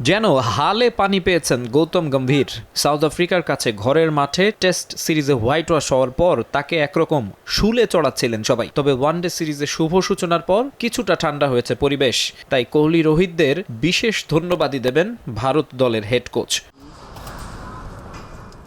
যেন হালে পানি পেয়েছেন গৌতম গম্ভীর। সাউথ আফ্রিকার কাছে ঘরের মাঠে টেস্ট সিরিজে হোয়াইট ওয়াশ হওয়ার পর তাকে একরকম শুলে চড়াচ্ছিলেন সবাই। তবে ওয়ানডে সিরিজে শুভ সূচনার পর কিছুটা ঠান্ডা হয়েছে পরিবেশ। তাই কোহলি রোহিতদের বিশেষ ধন্যবাদই দেবেন ভারত দলের হেড কোচ।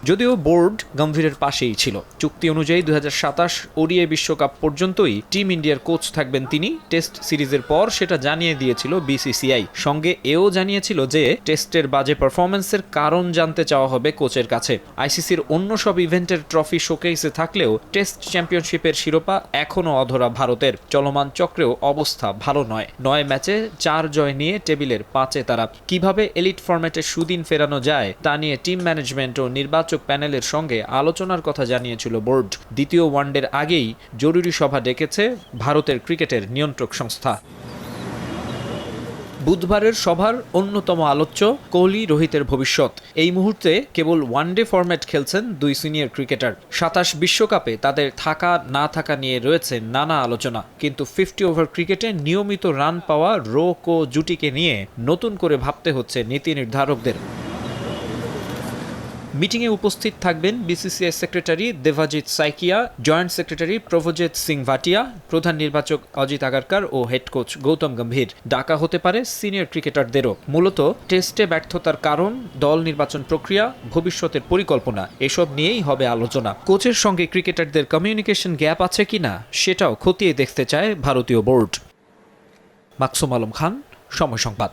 যদিও বোর্ড গম্ভীরের পাশেই ছিল। চুক্তি অনুযায়ী সাতাশ ওডিআই বিশ্বকাপ পর্যন্তই টিম ইন্ডিয়ার কোচ থাকবেন তিনি। টেস্ট সিরিজের পর সেটা জানিয়ে দিয়েছিল বিসিসিআই। সঙ্গে এও জানিয়েছিল যে, টেস্টের বাজে পারফরমেন্সের কারণ জানতে চাওয়া হবে কোচের কাছে। আইসিসির অন্য সব ইভেন্টের ট্রফি শোকেইসে থাকলেও টেস্ট চ্যাম্পিয়নশিপের শিরোপা এখনও অধরা ভারতের। চলমান চক্রেও অবস্থা ভালো নয়। নয় ম্যাচে চার জয় নিয়ে টেবিলের পাঁচে তারা। কীভাবে এলিট ফরম্যাটে সুদিন ফেরানো যায় তা নিয়ে টিম ম্যানেজমেন্ট ও নির্বাচক প্যানেলের সঙ্গে আলোচনার কথা জানিয়েছিল বোর্ড। দ্বিতীয় ওয়ানডের আগেই জরুরি সভা ডেকেছে ভারতের ক্রিকেটের নিয়ন্ত্রক সংস্থা। বুধবারের সভার অন্যতম আলোচ্য কোহলি রোহিতের ভবিষ্যৎ। এই মুহূর্তে কেবল ওয়ানডে ফরম্যাট খেলছেন দুই সিনিয়র ক্রিকেটার। সাতাশ বিশ্বকাপে তাদের থাকা, না থাকা নিয়ে রয়েছে নানা আলোচনা। কিন্তু ফিফটি ওভার ক্রিকেটে নিয়মিত রান পাওয়া রো কো জুটিকে নিয়ে নতুন করে ভাবতে হচ্ছে নীতি নির্ধারকদের। মিটিংয়ে উপস্থিত থাকবেন BCCI secretary Devajit Saikia, joint secretary Prabhjit Singh Bhatia, প্রধান নির্বাচক অজিত আগারকার ও হেড কোচ গৌতম গম্ভীর। ডাকা হতে পারে সিনিয়র ক্রিকেটারদেরও। মূলত টেস্টে ব্যর্থতার কারণ, দল নির্বাচন প্রক্রিয়া, ভবিষ্যতের পরিকল্পনা, এসব নিয়েই হবে আলোচনা। কোচের সঙ্গে ক্রিকেটারদের কমিউনিকেশন গ্যাপ আছে কিনা, সেটাও খতিয়ে দেখতে চায় ভারতীয় বোর্ড। মাকসুম আলম খান, সময় সংবাদ।